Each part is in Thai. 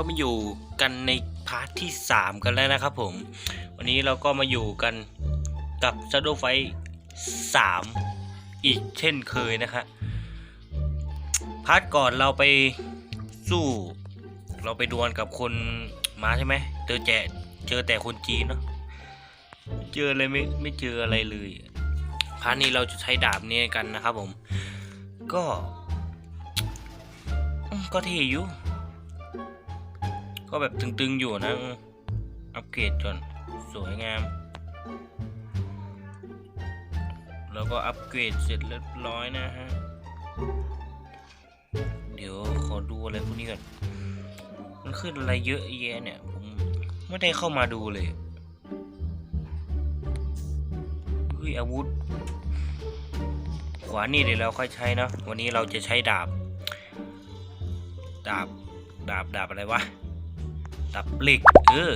ก็มาอยู่กันในพาร์ทที่ 3 กันแล้วนะครับผม วันนี้เราก็มาอยู่กันกับ Shadow Fight 3 อีกเช่นเคยนะฮะพาร์ทก่อนเราไปสู้ เราไปดวลกับคนมาใช่ไหมเจอแจเจอแต่คนจีนเนาะเจออะไรไม่ไม่เจออะไรเลยพาร์ทนี้เราจะใช้ดาบนี้กันนะครับผม ก็ ก็เท่อยู่ ก็แบบตึงๆอยู่นะอืมอัปเกรดก่อนสวยงาม แล้วก็อัปเกรดเสร็จเรียบร้อยนะฮะ เดี๋ยวขอดูอะไรพวกนี้ก่อน มันขึ้นอะไรเยอะแยะเนี่ย ผมไม่ได้เข้ามาดูเลยเฮ้ยอาวุธ ขวานี่เดี๋ยวเราค่อยใช้เนอะวันนี้เราจะใช้ดาบ ดาบ ดาบ ดาบอะไรวะ ดาบเหล็กเออ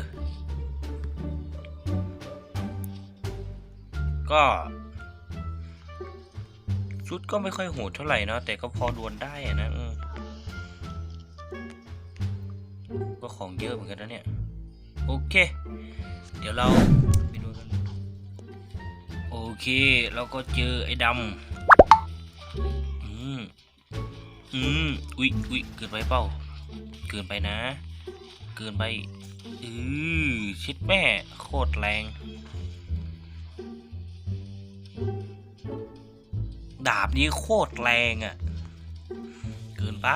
ก็ชุดก็ไม่ค่อยโหดเท่าไหร่เนาะแต่ก็พอดวลได้อะนะอืมก็ของเยอะเหมือนกันนะเนี่ย โอเค เดี๋ยวเราไปดูกัน โอเคเราก็เจอไอ้ดำอืมอืมอุ๊ยอุ๊ยเกินไปเปล่า เกินไปนะ เกินไปอือชิดแม่โคตรแรง ดาบนี้โคตรแรงอะ่ะ เกินไป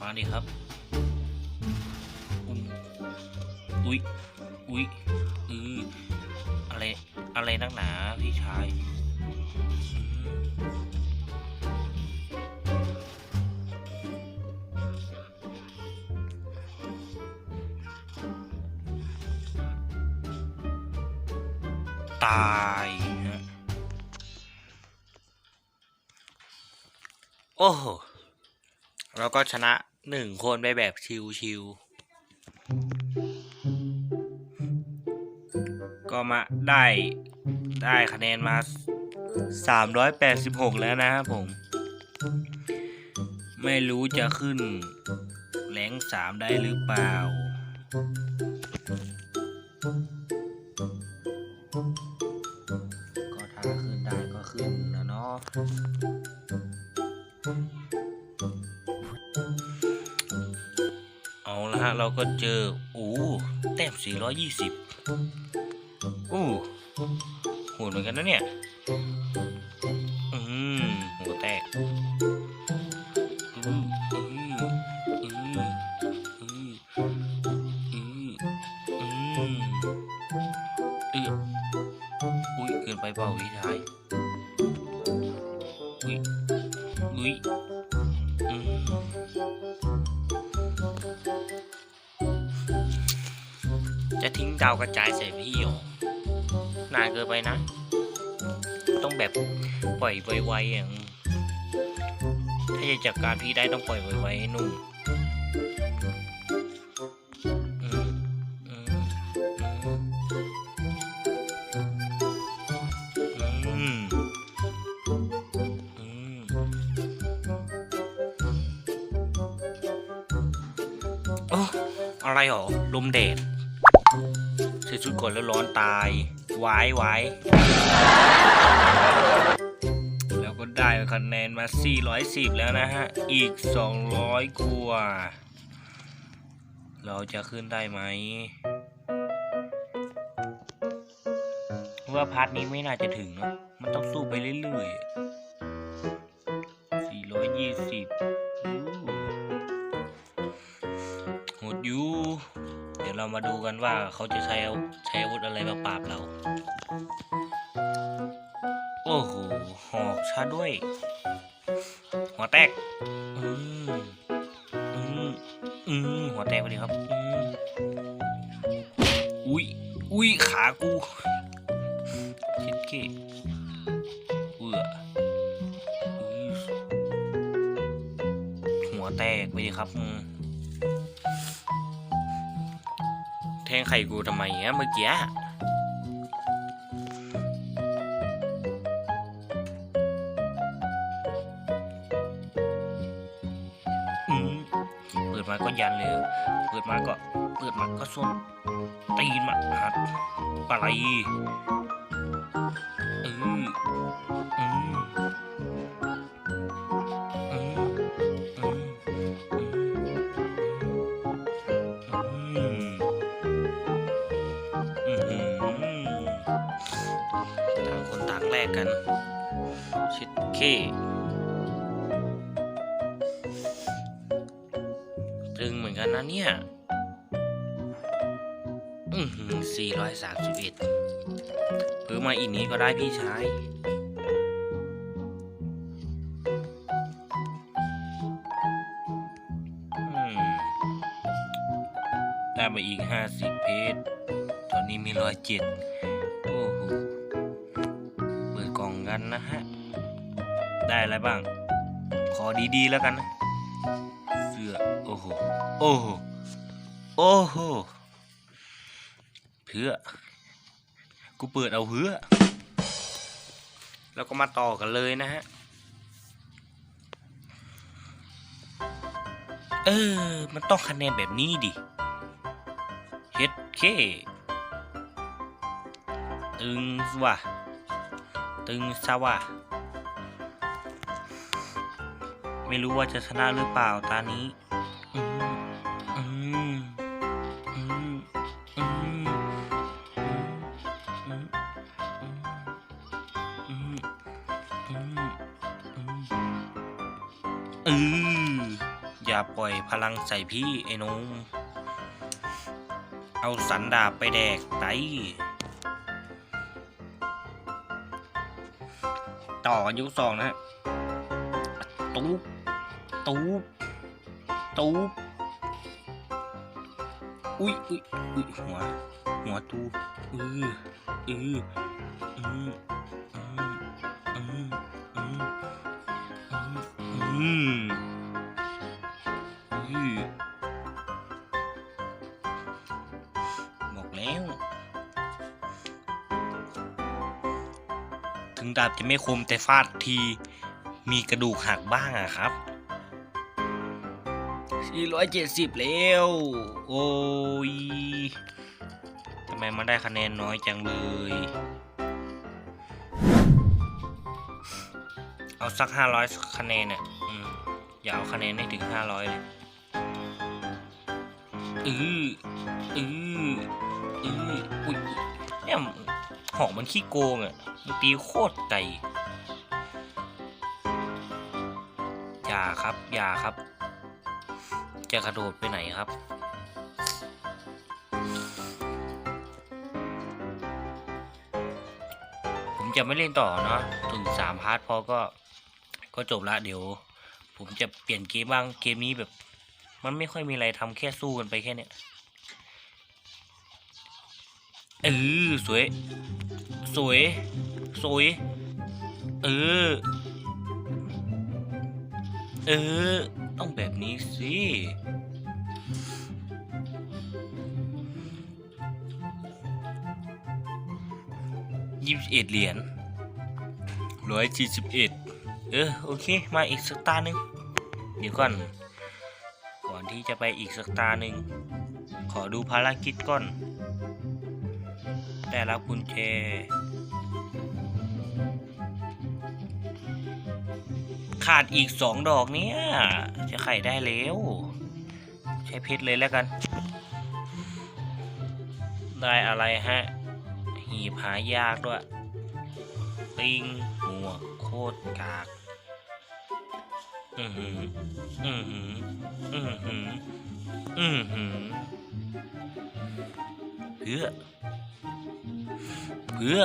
มาดิครับ อุ้ยอุ๊ยอืออะไร อะไรนักหนาพี่ชาย ตายฮะโอ้โหเราก็ชนะหนึ่งคนไปแบบชิวๆ ก็มาได้ได้คะแนนมา 386 แล้วนะครับผม ไม่รู้จะขึ้นแรงสามได้หรือเปล่า เอาละฮะ เราก็เจอ อู้แต้ม420 อู้โหดเหมือนกันนะเนี่ย อืมหัวแตก อุ้ยจะทิ้งดาวกระจายใส่พี่หรอนานเกินไปนะ ต้องแบบปล่อยไวๆอย่าง ถ้าจะจัดการพี่ได้ต้องปล่อยไวๆให้นุ่ม อะไรหรอ ลมแดดใส่ชุดก่อนแล้วร้อนตายว้ไว้แล้วก็ได้คะแนนมา 410 แล้วนะฮะ อีก 200กว่าเราจะขึ้นได้ไหม ว่าพาร์ทนี้ไม่น่าจะถึงเนอะมันต้องสู้ไปเรื่อยๆ ยวเรามาดูกันว่าเขาจะใช้ใช้อาวุธอะไรมาปราบเรา โอ้โห หอกชาด้วย หัวแตก อืมอืมอืมหัวแตกไปเลยครับอืมอุ้ย อุ้ย ขากูชิดเก้เอืออุ๊ยหัวแตกไปเลยครับอืม แทงไข่กูทำไมเงี้ยเมื่อกี้เปิดมาก็ยันเลย เปิดมาก็ เปิดมาก็ส้นตีนมาหัดอะไรอือออืม กกัน ชิดเคตึงเหมือนกันนะเนี่ย อือหือสี่ร้อยสามสิบเอ็ดเพิ่มาอีกนี้ก็ได้พี่ชายได้มาอีกห้าสิบเพชรตอนนี้มีร้อยเจ็ด กันนะฮะ ได้อะไรบ้าง ขอดีๆแล้วกันนะ เสื้อ โอ้โห โอ้โห โอ้โห เพื่อ กูเปิดเอาเพื่อ แล้วก็มาต่อกันเลยนะฮะ เออ มันต้องคะแนนแบบนี้ดิเฮ็ดเคตึงสว่ะ ตึงซะว่ะ ไม่รู้ว่าจะชนะหรือเปล่าตานี้อืออย่าปล่อยพลังใส่พี่ไอ้นุ่มเอาสันดาบไปแดกไต ต่อกันยุคสองนะฮะตูบตูบตูบอุ้ยอุ้ยอุ้ยหัว หัวตูอืออืออืออือืมอืมอืมอืมอืาบจะไม่คมแต่ฟาดทีมีกระดูกหักบ้างอะครับ 470 แล้ว โอ้ยทำไมมันได้คะแนนน้อยจังเลย เอาสัก 500 คะแนนอะอืมอย่าเอาคะแนนให้ถึง 500 เลยอืออืออืออุ้ยเนี่ย หอกมันขี้โกงอะมันตีโคตรไกลอย่าครับอย่าครับ จะกระโดดไปไหนครับผมจะไม่เล่นต่อเนาะถึงสามพาร์ทพอก็ก็จบละเดี๋ยว ผมจะเปลี่ยนเกมบ้างเกมนี้แบบ มันไม่ค่อยมีอะไรทำแค่สู้กันไปแค่เนี้ย เออสวย สวย สวย เออ เออ ต้องแบบนี้สิ ยี่สิบเอ็ดเหรียญร้อยสี่สิบเอ็ดเออ โอเค มาอีกสักตาหนึ่งเดี๋ยวก่อน ก่อนที่จะไปอีกสักตาหนึ่ง ขอดูภารกิจก่อน ได้รับกุญแจขาดอีกสองดอกเนี่ย จะไขได้แล้ว ใช้เพชรเลยแล้วกัน ได้อะไรฮะ หีบหายากด้วยปิงหัวกโคตรกาก อือหือ อือหือ อือหือ อือหือเพื่อ เพื่อ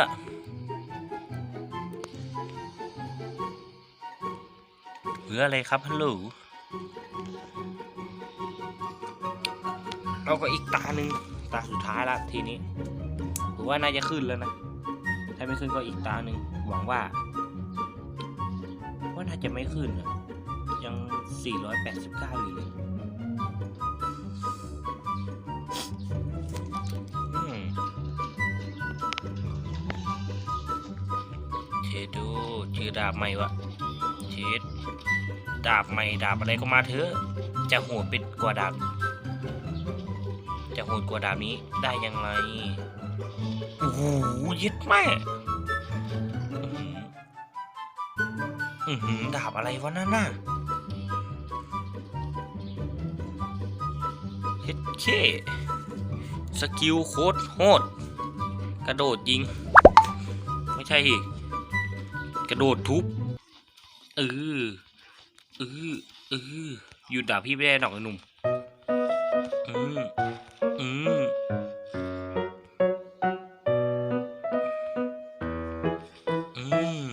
เพื่ออะไรครับฮัลโหลเราก็อีกตาหนึ่งตาสุดท้ายละทีนี้ผมว่าน่าจะขึ้นแล้วนะ ถ้าไม่ขึ้นก็อีกตาหนึ่งหวังว่า ว่าน่าจะไม่ขึ้นอะยัง 489 อยู่เลยาบใหม่วะเชดดาบใหม่ดาบอะไรก็มาเถอะ จะโหดเป็นกว่าดาบ จะโหดกว่าดาบนี้ได้ยังไง โอ้โหย็ดแม่อือหือดาบอะไรวะนั่นน่ะเฮ็ดเคสกิลโคตรโหด กระโดดยิง ไม่ใช่สิก ระโดดทุบเออเออเออหยุดด่าพี่ไม่ได้หรอกหนุ่มอืมอืมอืม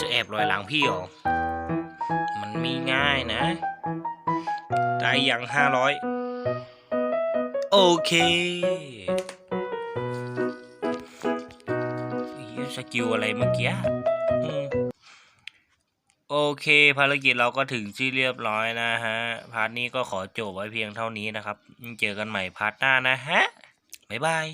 จะแอบลอยหลังพี่หรอ มันมีง่ายนะ ได้อย่างห้าร้อย โอเค กิลอะไรเมื่อกี้โอเค ภารกิจเราก็ถึงที่เรียบร้อยนะฮะ พาร์ทนี้ก็ขอจบไว้เพียงเท่านี้นะครับ เจอกันใหม่พาร์ทหน้านะฮะ บ๊ายบาย